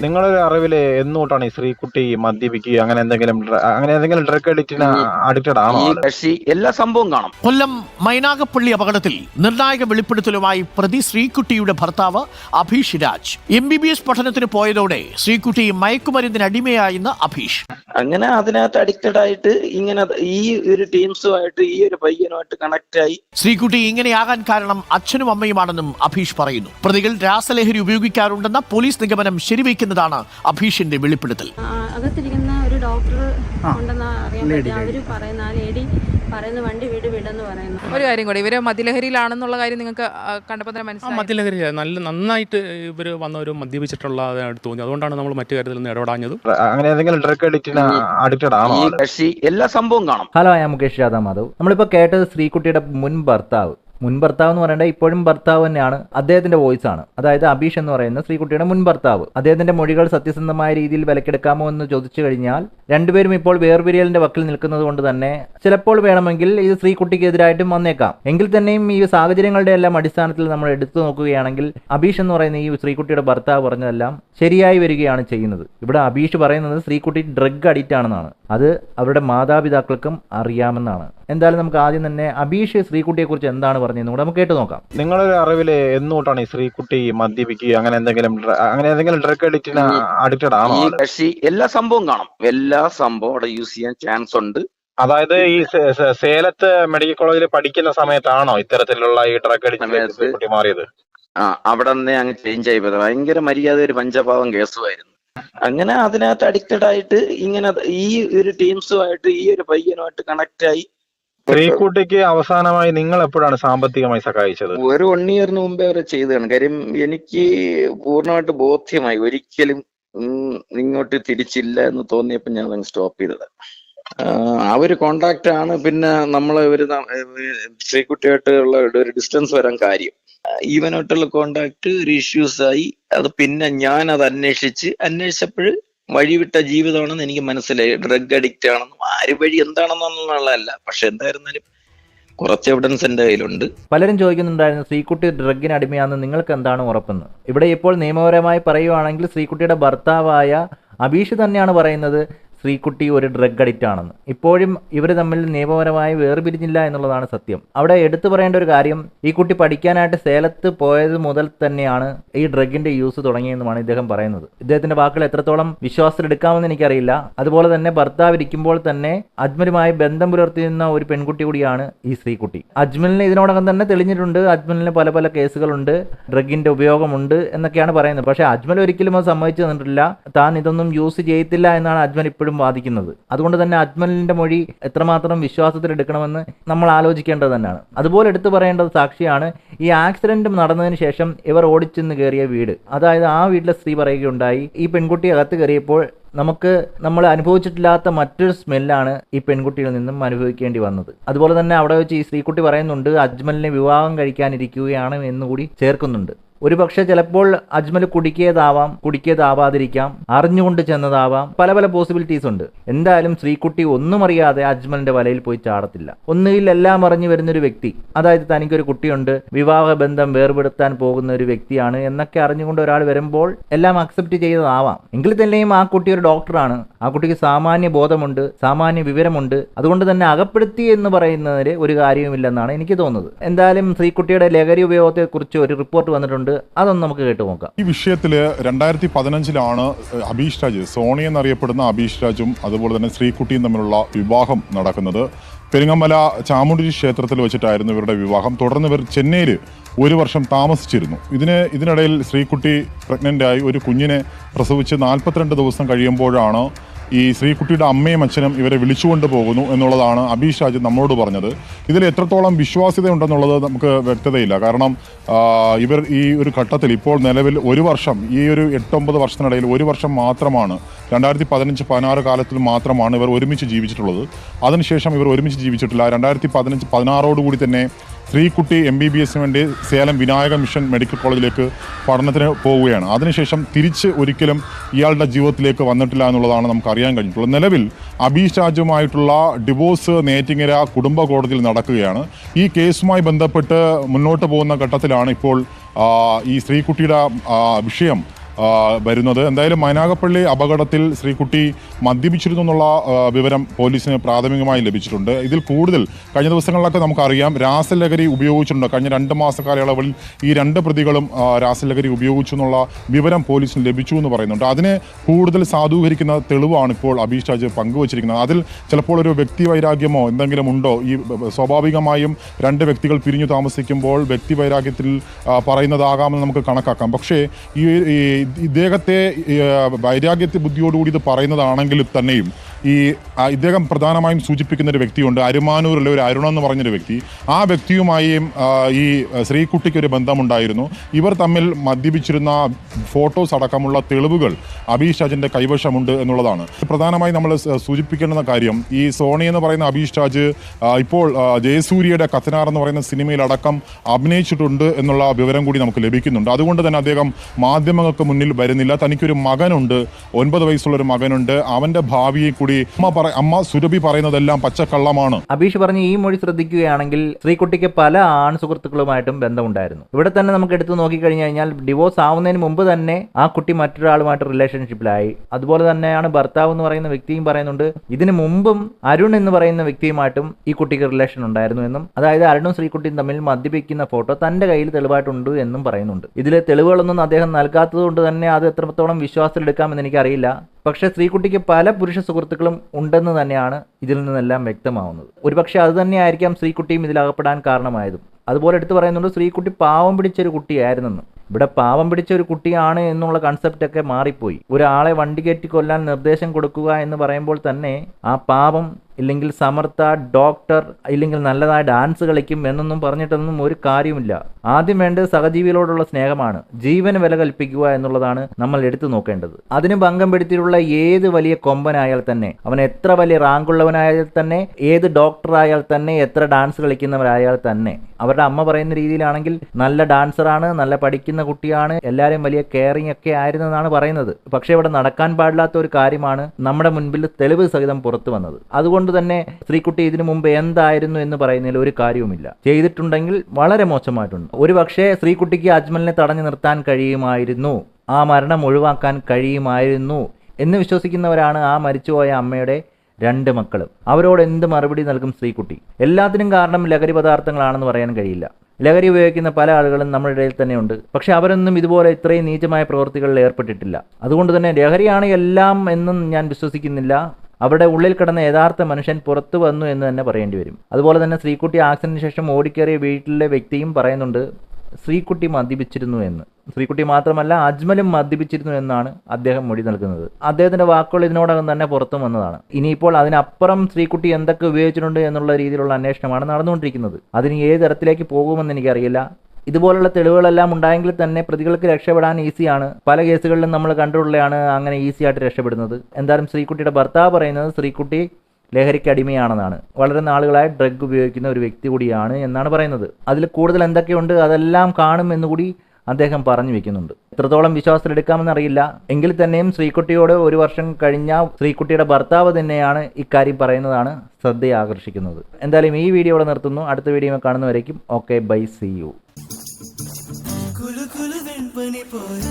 നിങ്ങളൊരു അറിവിൽ എന്നോട്ടാണ് ഈ ശ്രീകുട്ടി മദ്യപിക്കുക അങ്ങനെ എന്തെങ്കിലും അങ്ങനെ എന്തെങ്കിലും ഡ്രഗ് അഡിക്റ്റിന് അഡിക്റ്റഡ് ആണോ? എല്ലാ സംഭവം കാണാം. കൊല്ലം മൈനാഗപ്പള്ളി അപകടത്തിൽ നിർണായക വെളിപ്പെടുത്തലുമായി പ്രതി ശ്രീകുട്ടിയുടെ ഭർത്താവ് Abheesh Raj. M B B S പഠനത്തിന് പോയതോടെ ശ്രീകുട്ടി മയക്കുമരുന്നിന് അടിമയായെന്ന് അഭീഷ്. അങ്ങനെ അതിനകത്ത് അഡിക്റ്റഡ് ആയിട്ട് ഇങ്ങനെ ഈ ഒരു ടീംസുമായിട്ട് ഈ ഒരു പയ്യനുമായിട്ട് കണക്ട് ആയി. ശ്രീകുട്ടി ഇങ്ങനെയാകാൻ കാരണം അച്ഛനും അമ്മയുമാണെന്നും അഭീഷ് പറയുന്നു. പ്രതികൾ രാസലഹരി ഉപയോഗിക്കാറുണ്ടെന്ന പോലീസ് നിഗമനം ശരിവയ്ക്കുന്നതാണ് അഭീഷിന്റെ വെളിപ്പെടുത്തൽ. അകത്തിരിക്കുന്ന ഒരു ഡോക്ടർ ഉണ്ടെന്ന് അറിയാൻ പറ്റി അവർ പറയുന്ന ആ ലേഡി പറയുന്ന വണ്ടി വീട് വിടെന്ന് പറയുന്നു. ഒരു കാര്യം കൂടി ഇവർ മദ്യലഹരിയിലാണെന്നുള്ള കാര്യം നിങ്ങൾക്ക് കണ്ടപ്പോ കണ്ടപ്പോൾ തന്നെ മനസ്സിലായി. മദ്യലഹരി നല്ല നന്നായിട്ട് ഇവർ വന്നവർ മദ്യപിച്ചിട്ടുള്ളതായിട്ട് തോന്നി അതുകൊണ്ടാണ് നമ്മൾ മറ്റു കാര്യത്തിൽ നിന്ന് ഇടപെടാഞ്ഞത്. അങ്ങനെ എന്തെങ്കിലും ഡ്രഗ് അഡിക്റ്റിന് അഡിക്റ്റഡ് ആണോ ഈ കക്ഷി എല്ലാ സംഭവവും കാണും. ഹലോ ഞാൻ മുകേഷ് യാദവ് മാധവ് നമ്മളിപ്പോൾ കേട്ടത് ശ്രീകുട്ടിയുടെ മുൻ ഭർത്താവ്. മുൻ ഭർത്താവ് എന്ന് പറയേണ്ട ഇപ്പോഴും ഭർത്താവ് തന്നെയാണ്. അദ്ദേഹത്തിന്റെ വോയിസ് ആണ്. അതായത് അബീഷ് എന്ന് പറയുന്ന ശ്രീകുട്ടിയുടെ മുൻ ഭർത്താവ് അദ്ദേഹത്തിന്റെ മൊഴികൾ സത്യസന്ധമായ രീതിയിൽ വിലക്കെടുക്കാമോ എന്ന് ചോദിച്ചു കഴിഞ്ഞാൽ രണ്ടുപേരും ഇപ്പോൾ വേർപിരിയലിന്റെ വക്കിൽ നിൽക്കുന്നത് കൊണ്ട് തന്നെ ചിലപ്പോൾ വേണമെങ്കിൽ ഇത് ശ്രീകുട്ടിക്കെതിരായിട്ടും വന്നേക്കാം. എങ്കിൽ തന്നെയും ഈ സാഹചര്യങ്ങളുടെ എല്ലാം അടിസ്ഥാനത്തിൽ നമ്മൾ എടുത്തു നോക്കുകയാണെങ്കിൽ അബീഷ് എന്ന് പറയുന്ന ഈ ശ്രീകുട്ടിയുടെ ഭർത്താവ് പറഞ്ഞതെല്ലാം ശരിയായി വരികയാണ് ചെയ്യുന്നത്. ഇവിടെ അബീഷ് പറയുന്നത് ശ്രീകുട്ടി ഡ്രഗ് അഡിക്റ്റ് ആണെന്നാണ്. അത് അവരുടെ മാതാപിതാക്കൾക്കും അറിയാമെന്നാണ്. എന്തായാലും നമുക്ക് ആദ്യം തന്നെ അബീഷ് ശ്രീകുട്ടിയെക്കുറിച്ച് എന്താണ് പറഞ്ഞതെന്ന് കൂടെ. നമുക്ക് കേട്ട് നോക്കാം. നിങ്ങളൊരു അറിവിൽ എന്നോട്ടാണ് ഈ ശ്രീകുട്ടി മദ്യപിക്കുക അങ്ങനെ എന്തെങ്കിലും അങ്ങനെ എന്തെങ്കിലും ഡ്രഗ് അഡിക്റ്റിന് അഡിക്റ്റഡ് ആണോ? കക്ഷി എല്ലാ സംഭവം കാണും. എല്ലാ സംഭവം അവിടെ യൂസ് ചെയ്യാൻ ചാൻസ് ഉണ്ട്. അതായത് ഈ സേലത്ത് മെഡിക്കൽ കോളേജിൽ പഠിക്കുന്ന സമയത്താണോ ഇത്തരത്തിലുള്ള ഈ ഡ്രഗ് ശ്രീകുട്ടി മാറിയത്? ആ അവിടെ നിന്ന് അങ്ങ് ചേഞ്ച് ആയി. പോയത് ഭയങ്കര മര്യാദ ഒരു പഞ്ചഭാവം കേസുമായിരുന്നു. അങ്ങനെ അതിനകത്ത് അഡിക്റ്റഡ് ആയിട്ട് ഇങ്ങനെ ഈ ഒരു ടീംസുമായിട്ട് ഈ ഒരു പയ്യനുമായിട്ട് കണക്ട് ആയി. ശ്രീകുട്ടിക്ക് അവസാനമായി നിങ്ങൾ എപ്പോഴാണ് സാമ്പത്തികമായി സഹായിച്ചത്? ഒരു വൺ ഇയറിന് മുമ്പേ അവരെ ചെയ്തതാണ്. കാര്യം എനിക്ക് പൂർണമായിട്ട് ബോധ്യമായി. ഒരിക്കലും ഇങ്ങോട്ട് തിരിച്ചില്ല എന്ന് തോന്നിയപ്പോൾ ഞാൻ അങ്ങ് സ്റ്റോപ്പ് ചെയ്തത്. ആ ഒരു കോണ്ടാക്ട് ആണ് പിന്നെ നമ്മൾ ഒരു ഉള്ള ഒരു ഡിസ്റ്റൻസ് വരാൻ കാര്യം. ഈവനായിട്ടുള്ള കോണ്ടാക്ട് ഒരു ഇഷ്യൂസ് ആയി. അത് പിന്നെ ഞാൻ അത് അന്വേഷിച്ച് അന്വേഷിച്ചപ്പോൾ വഴിവിട്ട ജീവിതമാണെന്ന് എനിക്ക് മനസ്സിലായി. ഡ്രഗ് അഡിക്റ്റ് ആണെന്നും ആര് വഴി എന്താണെന്നുള്ളതല്ല. പക്ഷെ എന്തായിരുന്നാലും കുറച്ച് എവിഡൻസ് എന്റെ കയ്യിലുണ്ട്. പലരും ചോദിക്കുന്നുണ്ടായിരുന്നു ശ്രീകുട്ടി ഡ്രഗിന് അടിമയാണെന്ന് നിങ്ങൾക്ക് എന്താണ് ഉറപ്പെന്ന്? ഇവിടെ ഇപ്പോൾ നിയമപരമായി പറയുവാണെങ്കിൽ ശ്രീകുട്ടിയുടെ ഭർത്താവായ അബീഷ് തന്നെയാണ് പറയുന്നത് ശ്രീകുട്ടി ഒരു ഡ്രഗ് അഡിക്റ്റ് ആണെന്ന്. ഇപ്പോഴും ഇവർ തമ്മിൽ നിയമപരമായി വേർപിരിഞ്ഞില്ല എന്നുള്ളതാണ് സത്യം. അവിടെ എടുത്തു പറയേണ്ട ഒരു കാര്യം ഈ കുട്ടി പഠിക്കാനായിട്ട് സേലത്ത് പോയത് മുതൽ തന്നെയാണ് ഈ ഡ്രഗിന്റെ യൂസ് തുടങ്ങിയെന്നുമാണ് ഇദ്ദേഹം പറയുന്നത്. ഇദ്ദേഹത്തിന്റെ വാക്കുകൾ എത്രത്തോളം വിശ്വാസത്തിലെടുക്കാമെന്ന് എനിക്കറിയില്ല. അതുപോലെ തന്നെ ഭർത്താവ് ഇരിക്കുമ്പോൾ തന്നെ അജ്മലുമായി ബന്ധം പുലർത്തിയിരുന്ന ഒരു പെൺകുട്ടി കൂടിയാണ് ഈ ശ്രീകുട്ടി. അജ്മലിന് ഇതിനോടകം തന്നെ തെളിഞ്ഞിട്ടുണ്ട്. അജ്മലിന് പല പല കേസുകളുണ്ട്. ഡ്രഗിന്റെ ഉപയോഗമുണ്ട് എന്നൊക്കെയാണ് പറയുന്നത്. പക്ഷേ അജ്മൽ ഒരിക്കലും അത് സമ്മതിച്ചു തന്നിട്ടില്ല. താൻ ഇതൊന്നും യൂസ് ചെയ്യത്തില്ല എന്നാണ് അജ്മൽ ഇപ്പോഴും വാദിക്കുന്നത്. അതുകൊണ്ട് തന്നെ അജ്മലിന്റെ മൊഴി എത്രമാത്രം വിശ്വാസത്തിൽ എടുക്കണമെന്ന് നമ്മൾ ആലോചിക്കേണ്ടത് തന്നെയാണ്. അതുപോലെ എടുത്തു പറയേണ്ടത് സാക്ഷിയാണ് ഈ ആക്സിഡന്റ് നടന്നതിന് ശേഷം ഇവർ ഓടിച്ചെന്ന് കയറിയ വീട്. അതായത് ആ വീട്ടിലെ സ്ത്രീ പറയുകയുണ്ടായി ഈ പെൺകുട്ടി അകത്ത് കയറിയപ്പോൾ നമുക്ക് നമ്മൾ അനുഭവിച്ചിട്ടില്ലാത്ത മറ്റൊരു സ്മെല്ലാണ് ഈ പെൺകുട്ടിയിൽ നിന്നും അനുഭവിക്കേണ്ടി വന്നത്. അതുപോലെ തന്നെ അവിടെ വെച്ച് ഈ സ്ത്രീക്കുട്ടി പറയുന്നുണ്ട് അജ്മലിനെ വിവാഹം കഴിക്കാനിരിക്കുകയാണ് എന്നുകൂടി ചേർക്കുന്നുണ്ട്. ഒരു പക്ഷേ ചിലപ്പോൾ അജ്മൽ കുടിക്കിയതാവാം കുടിക്കിയതാവാതിരിക്കാം അറിഞ്ഞുകൊണ്ട് ചെന്നതാവാം. പല പല പോസിബിലിറ്റീസ് ഉണ്ട്. എന്തായാലും ശ്രീകുട്ടി ഒന്നും അറിയാതെ അജ്മലിന്റെ വലയിൽ പോയി ചാടത്തില്ല. ഒന്നുകിൽ എല്ലാം അറിഞ്ഞു വരുന്ന ഒരു വ്യക്തി അതായത് തനിക്കൊരു കുട്ടിയുണ്ട് വിവാഹ ബന്ധം വേർപെടുത്താൻ പോകുന്ന ഒരു വ്യക്തിയാണ് എന്നൊക്കെ അറിഞ്ഞുകൊണ്ട് ഒരാൾ വരുമ്പോൾ എല്ലാം അക്സെപ്റ്റ് ചെയ്തതാവാം. എങ്കിൽ തന്നെയും ആ കുട്ടി ഒരു ഡോക്ടറാണ് ആ കുട്ടിക്ക് സാമാന്യ ബോധമുണ്ട് സാമാന്യ വിവരമുണ്ട്. അതുകൊണ്ട് തന്നെ അകപ്പെടുത്തി എന്ന് പറയുന്നതിന് ഒരു കാര്യവുമില്ലെന്നാണ് എനിക്ക് തോന്നുന്നത്. എന്തായാലും ശ്രീകുട്ടിയുടെ ലഹരി ഉപയോഗത്തെക്കുറിച്ച് ഒരു റിപ്പോർട്ട് വന്നിട്ടുണ്ട്. അതൊന്ന് നമുക്ക് കേട്ടു നോക്കാം. ഈ വിഷയത്തിൽ രണ്ടായിരത്തി പതിനഞ്ചിലാണ് അബീഷ് രാജ് സോണി എന്നറിയപ്പെടുന്ന അബീഷ് രാജും അതുപോലെ തന്നെ ശ്രീകുട്ടിയും തമ്മിലുള്ള വിവാഹം നടക്കുന്നത്. പെരിങ്ങമല ചാമുണ്ടി ക്ഷേത്രത്തിൽ വെച്ചിട്ടായിരുന്നു ഇവരുടെ വിവാഹം. തുടർന്ന് ഇവർ ചെന്നൈയിൽ ഒരു വർഷം താമസിച്ചിരുന്നു. ഇതിന് ഇതിനിടയിൽ ശ്രീകുട്ടി പ്രഗ്നന്റായി ഒരു കുഞ്ഞിനെ പ്രസവിച്ച് നാൽപ്പത്തിരണ്ട് ദിവസം കഴിയുമ്പോഴാണ് ഈ ശ്രീകുട്ടിയുടെ അമ്മയും അച്ഛനും ഇവരെ വിളിച്ചുകൊണ്ട് പോകുന്നു എന്നുള്ളതാണ് അബീഷ് രാജ് നമ്മളോട് പറഞ്ഞത്. ഇതിൽ എത്രത്തോളം വിശ്വാസ്യത ഉണ്ടെന്നുള്ളത് നമുക്ക് വ്യക്തതയില്ല. കാരണം ഇവർ ഈ ഒരു ഘട്ടത്തിൽ ഇപ്പോൾ നിലവിൽ ഒരു വർഷം ഈ ഒരു എട്ടൊമ്പത് വർഷത്തിനിടയിൽ ഒരു വർഷം മാത്രമാണ് രണ്ടായിരത്തി പതിനഞ്ച് പതിനാറ് കാലത്തിൽ മാത്രമാണ് ഇവർ ഒരുമിച്ച് ജീവിച്ചിട്ടുള്ളത്. അതിനുശേഷം ഇവർ ഒരുമിച്ച് ജീവിച്ചിട്ടില്ല. രണ്ടായിരത്തി പതിനഞ്ച് പതിനാറോടുകൂടി തന്നെ ശ്രീകുട്ടി എം ബി ബി എസിന് വേണ്ടി സേലം വിനായക മിഷൻ മെഡിക്കൽ കോളേജിലേക്ക് പഠനത്തിന് പോവുകയാണ്. അതിനുശേഷം തിരിച്ച് ഒരിക്കലും ഇയാളുടെ ജീവിതത്തിലേക്ക് വന്നിട്ടില്ല എന്നുള്ളതാണ് നമുക്ക് അറിയാൻ കഴിഞ്ഞിട്ടുള്ളത്. നിലവിൽ അബീഷ് രാജുമായിട്ടുള്ള ഡിവോഴ്സ് നേറ്റിങ്ങര കുടുംബ കോടതിയിൽ നടക്കുകയാണ്. ഈ കേസുമായി ബന്ധപ്പെട്ട് മുന്നോട്ട് പോകുന്ന ഘട്ടത്തിലാണ് ഇപ്പോൾ ഈ ശ്രീകുട്ടിയുടെ ആ, വിഷയം വരുന്നത്. എന്തായാലും മൈനാഗപ്പള്ളി അപകടത്തിൽ ശ്രീകുട്ടി മദ്യപിച്ചിരുന്നു എന്നുള്ള വിവരം പോലീസിന് പ്രാഥമികമായി ലഭിച്ചിട്ടുണ്ട്. ഇതിൽ കൂടുതൽ കഴിഞ്ഞ ദിവസങ്ങളിലൊക്കെ നമുക്കറിയാം രാസലഹരി ഉപയോഗിച്ചിട്ടുണ്ട്. കഴിഞ്ഞ രണ്ട് മാസ കാലയളവിൽ ഈ രണ്ട് പ്രതികളും രാസലഹരി ഉപയോഗിച്ചു എന്നുള്ള വിവരം പോലീസിന് ലഭിച്ചു എന്ന് പറയുന്നുണ്ട്. അതിനെ കൂടുതൽ സാധൂകരിക്കുന്ന തെളിവാണ് ഇപ്പോൾ അബീഷ് രാജ് പങ്കുവച്ചിരിക്കുന്നത്. അതിൽ ചിലപ്പോൾ ഒരു വ്യക്തി വൈരാഗ്യമോ എന്തെങ്കിലും ഉണ്ടോ? ഈ സ്വാഭാവികമായും രണ്ട് വ്യക്തികൾ പിരിഞ്ഞു താമസിക്കുമ്പോൾ വ്യക്തി വൈരാഗ്യത്തിൽ പറയുന്നതാകാമെന്ന് നമുക്ക് കണക്കാക്കാം. പക്ഷേ ഈ ഇദ്ദേഹത്തെ വൈരാഗ്യത്തെ ബുദ്ധിയോടുകൂടി ഇത് പറയുന്നതാണെങ്കിൽ തന്നെയും ഈ ഇദ്ദേഹം പ്രധാനമായും സൂചിപ്പിക്കുന്ന ഒരു വ്യക്തിയുണ്ട്. അരുമാനൂരിലെ ഒരു അരുണ എന്ന് പറഞ്ഞൊരു വ്യക്തി. ആ വ്യക്തിയുമായും ഈ ശ്രീകുട്ടിക്ക് ഒരു ബന്ധമുണ്ടായിരുന്നു. ഇവർ തമ്മിൽ മദ്യപിച്ചിരുന്ന ഫോട്ടോസ് അടക്കമുള്ള തെളിവുകൾ അബീഷ് രാജിന്റെ കൈവശമുണ്ട് എന്നുള്ളതാണ്. പ്രധാനമായി നമ്മൾ സൂചിപ്പിക്കേണ്ട സൂചിപ്പിക്കേണ്ടുന്ന കാര്യം ഈ സോണി എന്ന് പറയുന്ന അബീഷ് രാജ് ഇപ്പോൾ ജയസൂര്യയുടെ കത്തനാർ എന്ന് പറയുന്ന സിനിമയിലടക്കം അഭിനയിച്ചിട്ടുണ്ട് എന്നുള്ള വിവരം കൂടി നമുക്ക് ലഭിക്കുന്നുണ്ട്. അതുകൊണ്ട് തന്നെ അദ്ദേഹം മാധ്യമങ്ങൾക്ക് മുന്നിൽ വരുന്നില്ല. തനിക്കൊരു മകനുണ്ട്. ഒൻപത് വയസ്സുള്ള ഒരു മകനുണ്ട്. അവന്റെ ഭാവിയെ കൂടി അമ്മ അമ്മ സുരഭി പറയുന്നതെല്ലാം പച്ചക്കള്ളമാണ്. അബീഷ് പറഞ്ഞ ഈ മൊഴി ശ്രദ്ധിക്കുകയാണെങ്കിൽ ശ്രീകുട്ടിക്ക് പല ആൺ സുഹൃത്തുക്കളുമായിട്ടും ബന്ധമുണ്ടായിരുന്നു. ഇവിടെ തന്നെ നമുക്ക് എടുത്തു നോക്കിക്കഴിഞ്ഞു കഴിഞ്ഞാൽ ഡിവോഴ്സ് ആവുന്നതിന് മുമ്പ് തന്നെ ആ കുട്ടി മറ്റൊരാളുമായിട്ട് റിലേഷൻഷിപ്പിലായി അതുപോലെ തന്നെയാണ് ഭർത്താവ് എന്ന് പറയുന്ന വ്യക്തിയും പറയുന്നുണ്ട്. ഇതിനു മുമ്പും അരുൺ എന്ന് പറയുന്ന വ്യക്തിയുമായിട്ടും ഈ കുട്ടിക്ക് റിലേഷൻ ഉണ്ടായിരുന്നു എന്നും അതായത് അരുണും ശ്രീകുട്ടിയും തമ്മിൽ മദ്യപിക്കുന്ന ഫോട്ടോ തന്റെ കയ്യിൽ തെളിവായിട്ടുണ്ട് എന്നും പറയുന്നുണ്ട്. ഇതിലെ തെളിവുകളൊന്നും അദ്ദേഹം നൽകാത്തത് കൊണ്ട് തന്നെ അത് എത്രത്തോളം വിശ്വാസത്തിലെടുക്കാമെന്ന് എനിക്കറിയില്ല. പക്ഷേ സ്ത്രീകുട്ടിക്ക് പല പുരുഷ സുഹൃത്തുക്കളും ഉണ്ടെന്ന് തന്നെയാണ് ഇതിൽ നിന്നെല്ലാം വ്യക്തമാവുന്നത്. ഒരുപക്ഷെ അത് തന്നെയായിരിക്കാം സ്ത്രീകുട്ടിയും ഇതിലകപ്പെടാൻ കാരണമായതും. അതുപോലെ എടുത്തു പറയുന്നുണ്ട് സ്ത്രീകുട്ടി പാവം പിടിച്ചൊരു കുട്ടിയായിരുന്നെന്ന്. ഇവിടെ പാവം പിടിച്ച ഒരു കുട്ടിയാണ് എന്നുള്ള കൺസെപ്റ്റൊക്കെ മാറിപ്പോയി. ഒരാളെ വണ്ടി കയറ്റി കൊല്ലാൻ നിർദ്ദേശം കൊടുക്കുക എന്ന് പറയുമ്പോൾ തന്നെ ആ പാവം ഇല്ലെങ്കിൽ സമർത്ഥ ഡോക്ടർ ഇല്ലെങ്കിൽ നല്ലതായ ഡാൻസ് കളിക്കും എന്നൊന്നും പറഞ്ഞിട്ടൊന്നും ഒരു കാര്യമില്ല ആദ്യം വേണ്ടത് സഹജീവികളോടുള്ള സ്നേഹമാണ്. ജീവൻ വില കൽപ്പിക്കുക എന്നുള്ളതാണ് നമ്മൾ എടുത്തു നോക്കേണ്ടത്. അതിന് ഭംഗം പെടുത്തിയിട്ടുള്ള ഏത് വലിയ കൊമ്പനായാൽ തന്നെ അവൻ എത്ര വലിയ റാങ്ക് റാങ്കുള്ളവനായാൽ തന്നെ ഏത് ഡോക്ടർ ആയാൽ തന്നെ എത്ര ഡാൻസ് കളിക്കുന്നവരായാൽ തന്നെ. അവരുടെ അമ്മ പറയുന്ന രീതിയിലാണെങ്കിൽ നല്ല ഡാൻസറാണ് നല്ല പഠിക്കുന്ന കുട്ടിയാണ് എല്ലാവരും വലിയ കെയറിംഗ് ഒക്കെ ആയിരുന്നെന്നാണ് പറയുന്നത്. പക്ഷേ ഇവിടെ നടക്കാൻ പാടില്ലാത്ത ഒരു കാര്യമാണ് നമ്മുടെ മുൻപിൽ തെളിവ് സഹിതം പുറത്തു വന്നത്. അതുകൊണ്ട് തന്നെ സ്ത്രീക്കുട്ടി ഇതിനു മുമ്പ് എന്തായിരുന്നു എന്ന് പറയുന്നതിൽ ഒരു കാര്യവുമില്ല. ചെയ്തിട്ടുണ്ടെങ്കിൽ വളരെ മോശമായിട്ടുണ്ട്. ഒരു പക്ഷേ സ്ത്രീക്കുട്ടിക്ക് അജ്മലിനെ തടഞ്ഞു നിർത്താൻ കഴിയുമായിരുന്നു. ആ മരണം ഒഴിവാക്കാൻ കഴിയുമായിരുന്നു എന്ന് വിശ്വസിക്കുന്നവരാണ് ആ മരിച്ചുപോയ അമ്മയുടെ രണ്ട് മക്കളും. അവരോട് എന്ത് മറുപടി നൽകും സ്ത്രീക്കുട്ടി? എല്ലാത്തിനും കാരണം ലഹരി പദാർത്ഥങ്ങളാണെന്ന് പറയാൻ കഴിയില്ല. ലഹരി ഉപയോഗിക്കുന്ന പല ആളുകളും നമ്മുടെ ഇടയിൽ തന്നെയുണ്ട്. പക്ഷെ അവരൊന്നും ഇതുപോലെ ഇത്രയും നീചമായ പ്രവൃത്തികളിൽ ഏർപ്പെട്ടിട്ടില്ല. അതുകൊണ്ട് തന്നെ ലഹരിയാണ് എല്ലാം എന്നും ഞാൻ വിശ്വസിക്കുന്നില്ല. അവരുടെ ഉള്ളിൽ കിടന്ന യഥാർത്ഥ മനുഷ്യൻ പുറത്തു വന്നു എന്ന് തന്നെ പറയേണ്ടി വരും. അതുപോലെ തന്നെ ശ്രീകുട്ടി ആക്സിഡന്റിന് ശേഷം ഓടിക്കേറിയ വീട്ടിലെ വ്യക്തിയും പറയുന്നുണ്ട് ശ്രീകുട്ടി മദ്യപിച്ചിരുന്നു എന്ന്. ശ്രീകുട്ടി മാത്രമല്ല അജ്മലും മദ്യപിച്ചിരുന്നു എന്നാണ് അദ്ദേഹം മൊഴി നൽകുന്നത്. അദ്ദേഹത്തിന്റെ വാക്കുകൾ ഇതിനോടകം തന്നെ പുറത്തു വന്നതാണ്. ഇനിയിപ്പോൾ അതിനപ്പുറം ശ്രീകുട്ടി എന്തൊക്കെ ഉപയോഗിച്ചിട്ടുണ്ട് എന്നുള്ള രീതിയിലുള്ള അന്വേഷണമാണ് നടന്നുകൊണ്ടിരിക്കുന്നത്. അതിന് ഏത് തരത്തിലേക്ക് പോകുമെന്ന് എനിക്കറിയില്ല. ഇതുപോലുള്ള തെളിവുകളെല്ലാം ഉണ്ടായെങ്കിൽ തന്നെ പ്രതികൾക്ക് രക്ഷപ്പെടാൻ ഈസിയാണ്. പല കേസുകളിലും നമ്മൾ കണ്ടിട്ടുള്ളതാണ് അങ്ങനെ ഈസി ആയിട്ട് രക്ഷപ്പെടുന്നത്. എന്തായാലും ശ്രീകുട്ടിയുടെ ഭർത്താവ് പറയുന്നത് ശ്രീകുട്ടി ലഹരിക്ക് അടിമയാണെന്നാണ്. വളരെ നാളുകളായി ഡ്രഗ് ഉപയോഗിക്കുന്ന ഒരു വ്യക്തി കൂടിയാണ് എന്നാണ് പറയുന്നത്. അതിൽ കൂടുതൽ എന്തൊക്കെയുണ്ട് അതെല്ലാം കാണും എന്നുകൂടി അദ്ദേഹം പറഞ്ഞു വെക്കുന്നുണ്ട്. എത്രത്തോളം വിശ്വാസത്തിലെടുക്കാമെന്നറിയില്ല എങ്കിൽ തന്നെയും ശ്രീകുട്ടിയോട് ഒരു വർഷം കഴിഞ്ഞ ശ്രീകുട്ടിയുടെ ഭർത്താവ് തന്നെയാണ് ഇക്കാര്യം പറയുന്നതാണ് ശ്രദ്ധയെ ആകർഷിക്കുന്നത് എന്തായാലും ഈ വീഡിയോ ഇവിടെ നിർത്തുന്നു. അടുത്ത video കാണുന്നവരേക്കും okay bye see you. for